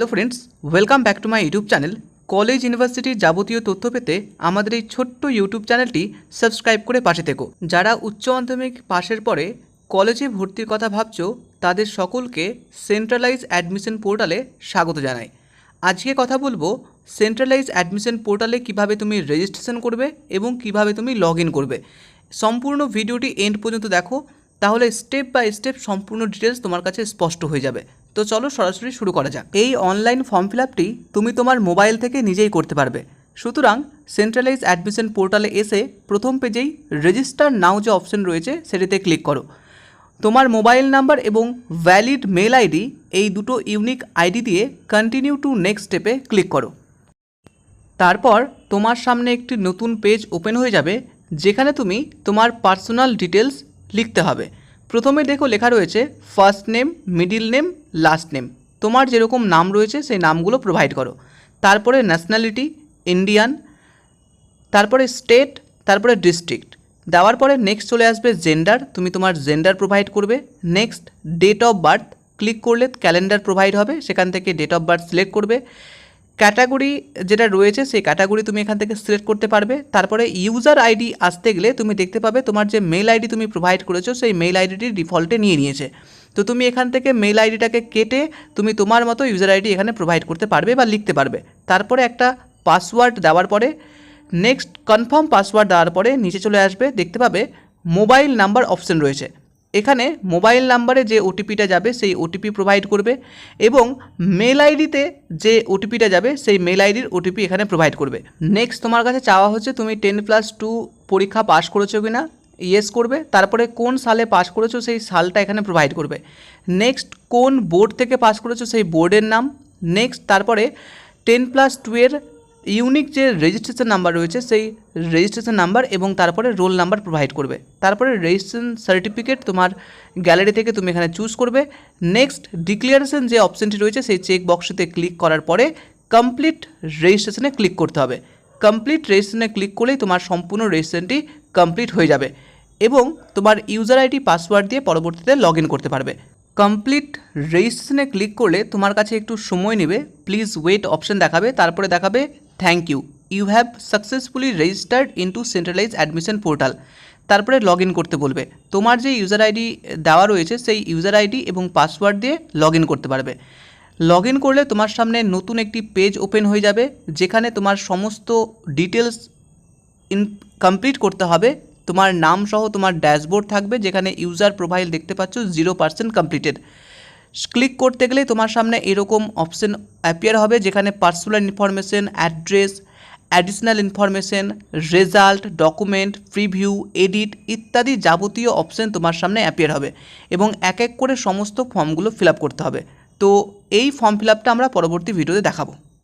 Hello friends welcome back to my YouTube channel college ইউনিভার্সিটির যাবতীয় তথ্য পেতে আমাদের এই ছোট্ট ইউটিউব চ্যানেলটি সাবস্ক্রাইব করে পাশে থেকো। যারা উচ্চ মাধ্যমিক পাশের পরে কলেজে ভর্তির কথা ভাবছ, তাদের সকলকে সেন্ট্রালাইজ অ্যাডমিশন পোর্টালে স্বাগত জানাই। আজকে কথা বলব সেন্ট্রালাইজ অ্যাডমিশন পোর্টালে কীভাবে তুমি রেজিস্ট্রেশন করবে এবং কীভাবে তুমি লগ করবে। সম্পূর্ণ ভিডিওটি এন্ড পর্যন্ত দেখো, তাহলে স্টেপ বাই স্টেপ সম্পূর্ণ ডিটেলস তোমার কাছে স্পষ্ট হয়ে যাবে। তো চলো সরাসরি শুরু করা যাক। এই অনলাইন ফর্ম ফিল আপটি তুমি তোমার মোবাইল থেকে নিজেই করতে পারবে। সুতরাং সেন্ট্রালাইজ অ্যাডমিশন পোর্টালে এসে প্রথম পেজেই রেজিস্টার নাও যে অপশন রয়েছে সেটিতে ক্লিক করো। তোমার মোবাইল নাম্বার এবং ভ্যালিড মেল আইডি এই দুটো ইউনিক আইডি দিয়ে কন্টিনিউ টু নেক্সট স্টেপে ক্লিক করো। তারপর তোমার সামনে একটি নতুন পেজ ওপেন হয়ে যাবে, যেখানে তুমি তোমার পার্সোনাল ডিটেলস লিখতে হবে। প্রথমে দেখো লেখা রয়েছে first name middle name last name তোমার যেরকম নাম রয়েছে, সেই নামগুলো প্রোভাইড করো। তারপরে ন্যাশনালিটি ইন্ডিয়ান তারপরে স্টেট তারপরে ডিস্ট্রিক্ট দেওয়ার পরে নেক্সট চলে আসবে জেন্ডার তুমি তোমার জেন্ডার প্রোভাইড করবে। Next date of birth click করলে ক্যালেন্ডার প্রোভাইড হবে, সেখান থেকে ডেট অফ বার্থ সিলেক্ট করবে। ক্যাটাগরি যেটা রয়েছে, সেই ক্যাটাগরি তুমি এখান থেকে সিলেক্ট করতে পারবে। তারপরে ইউজার আইডি আসতে গেলে তুমি দেখতে পাবে তোমার যে মেল আইডি তুমি প্রোভাইড করেছ, সেই মেল আইডিটি ডিফল্টে নিয়ে নিয়েছে। তো তুমি এখান থেকে মেল আইডিটাকে কেটে তুমি তোমার মতো ইউজার আইডি এখানে প্রোভাইড করতে পারবে বা লিখতে পারবে। তারপরে একটা পাসওয়ার্ড দেওয়ার পরে নেক্সট কনফার্ম পাসওয়ার্ড দেওয়ার পরে নিচে চলে আসবে, দেখতে পাবে মোবাইল নাম্বার অপশন রয়েছে। এখানে মোবাইল নাম্বারে যে ওটিপিটা যাবে, সেই ওটিপি প্রোভাইড করবে এবং মেল আইডিতে যে ওটিপিটা যাবে, সেই মেল আইডির ওটিপি এখানে প্রোভাইড করবে। নেক্সট তোমার কাছে চাওয়া হচ্ছে তুমি টেন প্লাস টু পরীক্ষা পাস করেছ কি না ইয়েস করবে। তারপরে কোন সালে পাস করেছ, সেই সালটা এখানে প্রোভাইড করবে। নেক্সট কোন বোর্ড থেকে পাস করেছ, সেই বোর্ডের নাম। নেক্সট তারপরে টেন প্লাস টু এর ইউনিক যে রেজিস্ট্রেশন নাম্বার রয়েছে, সেই রেজিস্ট্রেশন নাম্বার এবং তারপরে রোল নাম্বার প্রোভাইড করবে। তারপরে রেজিস্ট্রেশন সার্টিফিকেট তোমার গ্যালারি থেকে তুমি এখানে চুজ করবে। নেক্সট ডিক্লিয়ারেশন যে অপশনটি রয়েছে, সেই চেক বক্সটিতে ক্লিক করার পরে কমপ্লিট রেজিস্ট্রেশনে ক্লিক করতে হবে। কমপ্লিট রেজিস্ট্রেশনে ক্লিক করলেই তোমার সম্পূর্ণ রেজিস্ট্রেশনটি কমপ্লিট হয়ে যাবে এবং তোমার ইউজার আইডি পাসওয়ার্ড দিয়ে পরবর্তীতে লগ করতে পারবে। কমপ্লিট রেজিস্ট্রেশনে ক্লিক করলে তোমার কাছে একটু সময় নেবে। প্লিজ ওয়েট অপশন দেখাবে। তারপরে দেখাবে thank you you have successfully registered into centralise admission portal তারপরে লগ করতে বলবে। তোমার যে ইউজার আইডি দেওয়া রয়েছে, সেই ইউজার আইডি এবং পাসওয়ার্ড দিয়ে লগ করতে পারবে। লগ করলে তোমার সামনে নতুন একটি পেজ ওপেন হয়ে যাবে, যেখানে তোমার সমস্ত ডিটেলস ইন কমপ্লিট করতে হবে। তোমার নাম সহ তোমার ড্যাশবোর্ড থাকবে, যেখানে ইউজার প্রোফাইল দেখতে পাচ্ছ জিরো পার্সেন্ট কমপ্লিটেড ক্লিক করতে গেলে তোমার সামনে এরকম অপশন অ্যাপিয়ার হবে, যেখানে personal information address additional information result document preview edit ইত্যাদি যাবতীয় অপশান তোমার সামনে অ্যাপিয়ার হবে এবং এক এক করে সমস্ত ফর্মগুলো ফিল করতে হবে। তো এই ফর্ম ফিল আমরা পরবর্তী ভিডিওতে দেখাবো।